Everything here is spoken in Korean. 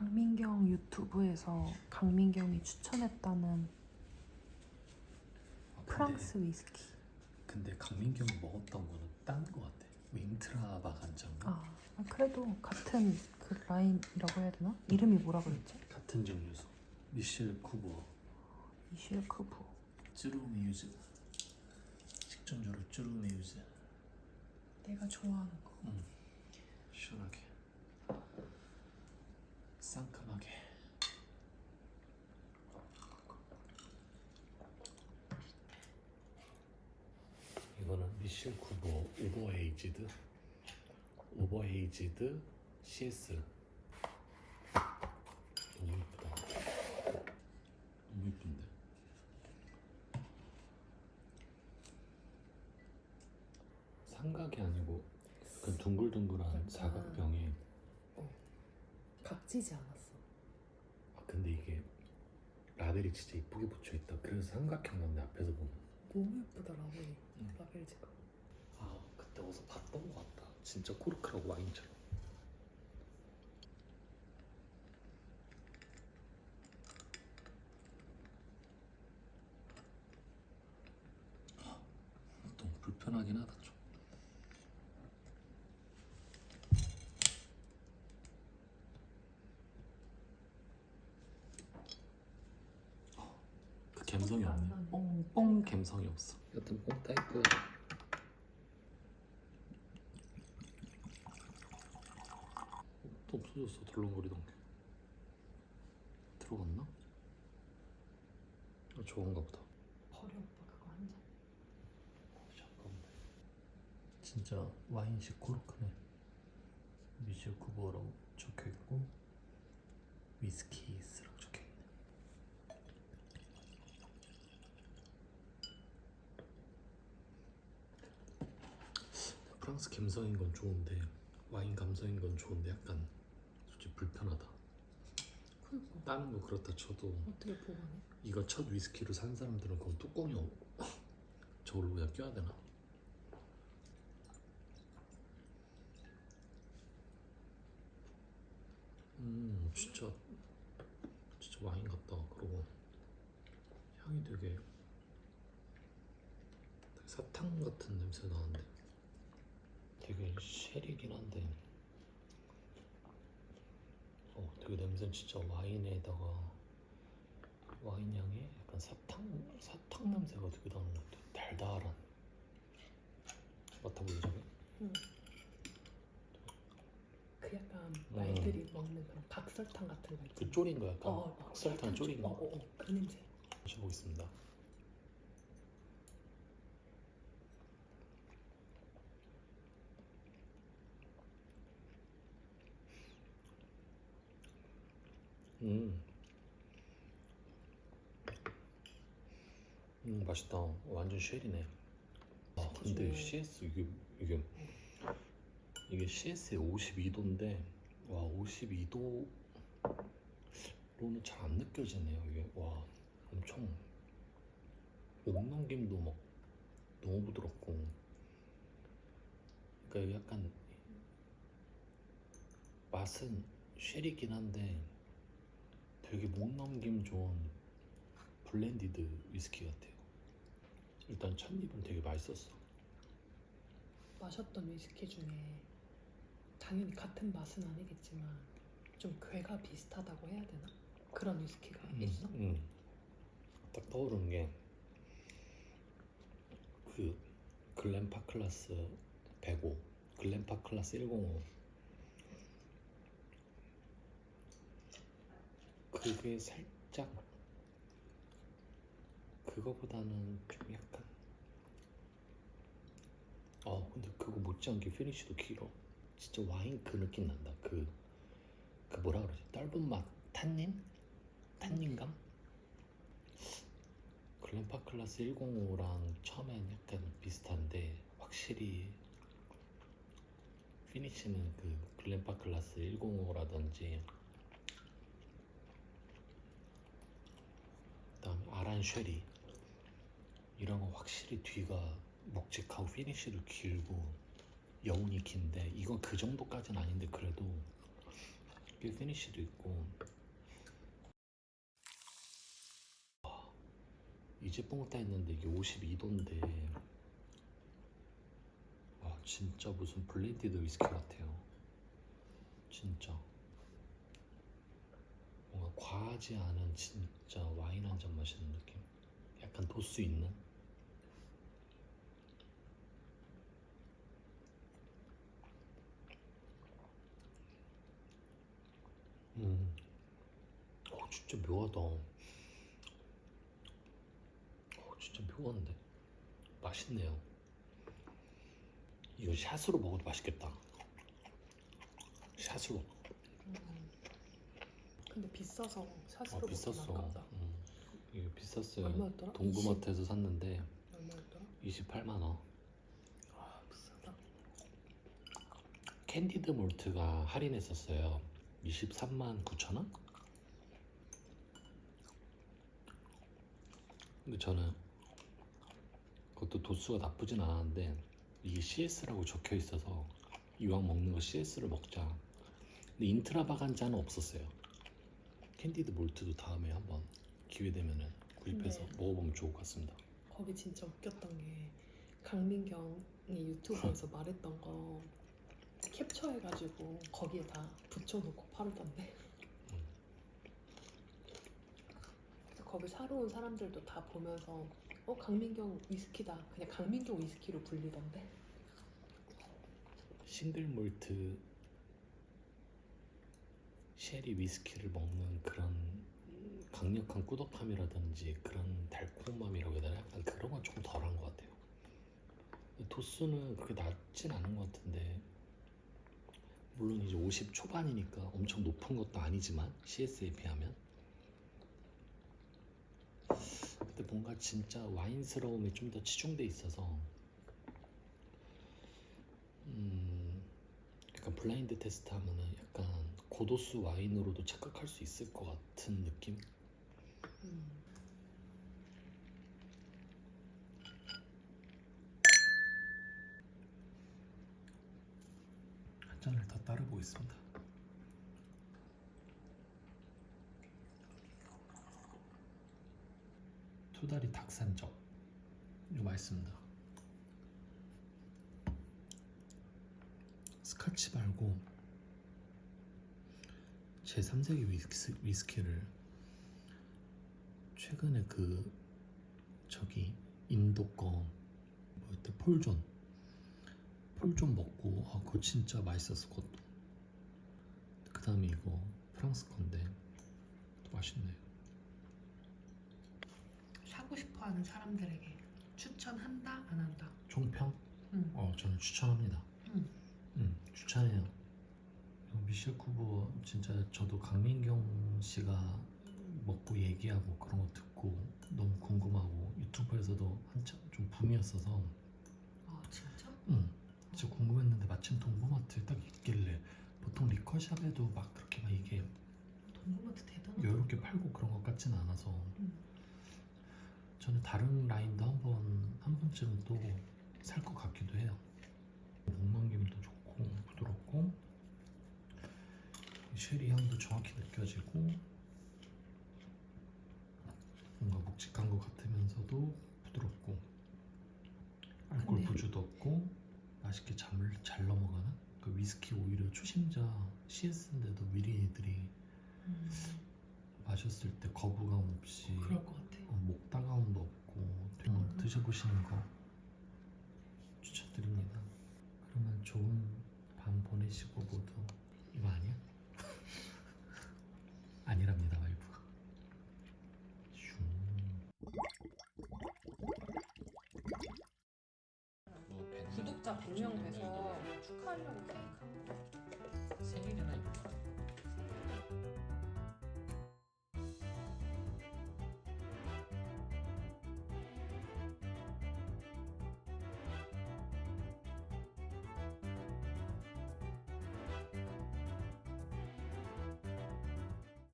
강민경 유튜브에서 강민경이 추천했다는 아, 근데- 프랑스 위스키. 근데 강민경이 먹었던 거는 딴거 같아. 윙트라바 간장. 아 그래도 같은 그 라인이라고 해야 되나? 이름이 뭐라 그랬지? 같은 증류소. 미셸 쿠버. 미셸 크부. 쯔루미유즈. 식전주로 쯔루미유즈. 내가 좋아하는 거. 음. 시원하게. 이거는 미셸 쿠버 오버에이지드 오버에이지드 CS 너무 이쁘다 너무 이쁜데 삼각이 아니고 그 둥글둥글한 사각병에 각지지 않았어. 아 근데 이게 라벨이 진짜 이쁘게 붙여있다 그래서 삼각형 난데 앞에서 보면 너무 예쁘다 라벨이. 음. 라벨지가. 아 그때 어디서 봤던 것 같다. 진짜 코르크라고 와인처럼. 아, 너무 불편하긴 하다 좀. 그 감성이 안 없네. 뽕뽕 감성이 없어. 여튼 뽕 타이 또 없어졌어 덜렁거리던 게. 들어갔나? 아, 좋은가 보다. 버려 오빠 그거 한 잔. 잠깐만. 진짜 와인식 코르크네. 미셸 쿠버라고 적혀있고 위스키스라고 적혀있네. 프랑스 감성인 건 좋은데 와인 감성인 건 좋은데 약간 불편하다. 그니까. 다른 거 그렇다 쳐도 어떻게 보관해? 이거 첫 위스키로 산 사람들은 그럼 뚜껑이 없... 저걸로 그냥 껴야 되나? 음 진짜 진짜 와인 같다 그러고. 향이 되게, 되게 사탕 같은 냄새 나는데. 되게 쉘이긴 한데 어 되게 냄새는 진짜 와인에다가 와인 향에 약간 사탕 사탕 냄새가 되게 나는 것 같아. 달달한. 저게? 응. 그 약간 음. 말들이 먹는 그런 각설탕 같은 거 있지. 그 졸인 거 약간 어, 어, 설탕 약간 졸인 좀- 거. 어, 어, 어, 그 냄새. 마셔보겠습니다. 음. 음 맛있다. 완전 쉘이네. 아 근데. CS 이게 이게 이게 CS에 52도인데 와 52도로는 잘 안 느껴지네요. 이게 와 엄청 목 넘김도 막 너무 부드럽고 그러니까 약간 맛은 쉘이긴 한데 되게 목 넘김 좋은 블렌디드 위스키 같아요. 일단 첫 입은 되게 맛있었어. 마셨던 위스키 중에 당연히 같은 맛은 아니겠지만 좀 괴가 비슷하다고 해야 되나? 그런 위스키가 있어? 음. 딱 떠오르는 게 그 글렌파 클라스 105, 글렌파 클라스 105 그게 살짝 그거보다는 좀 약간 어 근데 그거 못지않게 피니쉬도 길어. 진짜 와인 그 느낌 난다. 그 그 뭐라 그러지? 떫은 맛? 탄닌? 탄닌감? 글렌파 클라스 105랑 처음엔 약간 비슷한데 확실히 피니쉬는 그 글렌파 클라스 105라든지 아란 쉐리. 이런 거 확실히 뒤가 묵직하고 피니쉬도 길고 여운이 긴데 이건 그 정도까지는 아닌데 그래도 두께 피니쉬도 있고. 와, 이제 뽕따 했는데 이게 52도인데. 와 진짜 무슨 블렌디드 위스키 같아요. 진짜 과하지 않은 진짜 와인 한 잔 마시는 느낌 약간 도수 있는 음, 어, 진짜 묘하다. 어, 진짜 묘한데 맛있네요. 이거 샷으로 먹어도 맛있겠다. 샷으로. 음. 근데 비싸서 아 샷으로 비쌌어. 먹으면 아깝다. 음, 이게 비쌌어요. 얼마였더라? 동구마트에서 샀는데 20? 얼마였더라? 28만 원. 아 비싸다. 캔디드 몰트가 할인했었어요. 23만 9천 원? 근데 저는 그것도 도수가 나쁘진 않았는데 이게 CS라고 적혀 있어서 이왕 먹는 거 CS를 먹자. 근데 인트라 바간자는 없었어요. 캔디드 몰트도 다음에 한번 기회 되면은 구입해서 네. 먹어보면 좋을 것 같습니다. 거기 진짜 웃겼던 게 강민경이 유튜브에서 말했던 거 캡처해가지고 거기에 다 붙여놓고 팔던데. 음. 그래서 거기 사러 온 사람들도 다 보면서 어 강민경 위스키다. 그냥 강민경 위스키로 불리던데. 싱글 몰트 쉐리 위스키를 먹는 그런 강력한 꾸덕함이라든지 그런 달콤함이라고 해야 되나 약간 그런 건 조금 덜한 것 같아요. 도수는 그렇게 낮진 않은 것 같은데 물론 이제 50 초반이니까 엄청 높은 것도 아니지만 CS에 비하면 근데 뭔가 진짜 와인스러움이 좀 더 치중돼 있어서 음, 약간 블라인드 테스트 하면은 약간 고도수 와인으로도 착각할 수 있을 것 같은 느낌? 음. 한 잔을 더 따라 보겠습니다. 토다리 닭산적 이거 맛있습니다. 스카치 말고 제 3세기 위스, 위스키를 최근에 그 저기 인도 거 뭐였대 폴존 폴존 먹고 아 그거 진짜 맛있었어 그것도 그 다음에 이거 프랑스 건데 또 맛있네요 사고 싶어하는 사람들에게 추천한다 안 한다. 총평? 음. 어 저는 추천합니다 음. 음 추천해요 미셸 쿠보 진짜 저도 강민경 씨가 먹고 얘기하고 그런 거 듣고 너무 궁금하고 유튜브에서도 한참 좀 붐이었어서 아 진짜? 응. 진짜 궁금했는데 마침 동부마트에 딱 있길래 보통 리커샵에도 막 그렇게 막 이게 동구마트 대단하다. 여유롭게 팔고 그런 것 같지는 않아서 음. 저는 다른 라인도 한번 한 번쯤은 또 살 것 같기도 해요. 목넘김도 좋고 부드럽고 쉐리 향도 정확히 느껴지고 뭔가 묵직한 것 같으면서도 부드럽고 알코올 부주도 없고 맛있게 잠을 잘 넘어가는 그 위스키 오히려 초심자 CS인데도 위린이들이 음. 마셨을 때 거부감 없이 그럴 것 같아. 어, 목 따가움도 없고 좀 음. 드셔보시는 거 추천드립니다. 그러면 좋은 밤 보내시고 모두 이거 아니야? 아니랍니다 와이프가. 슝. 구독자 100명 돼서 축하하려고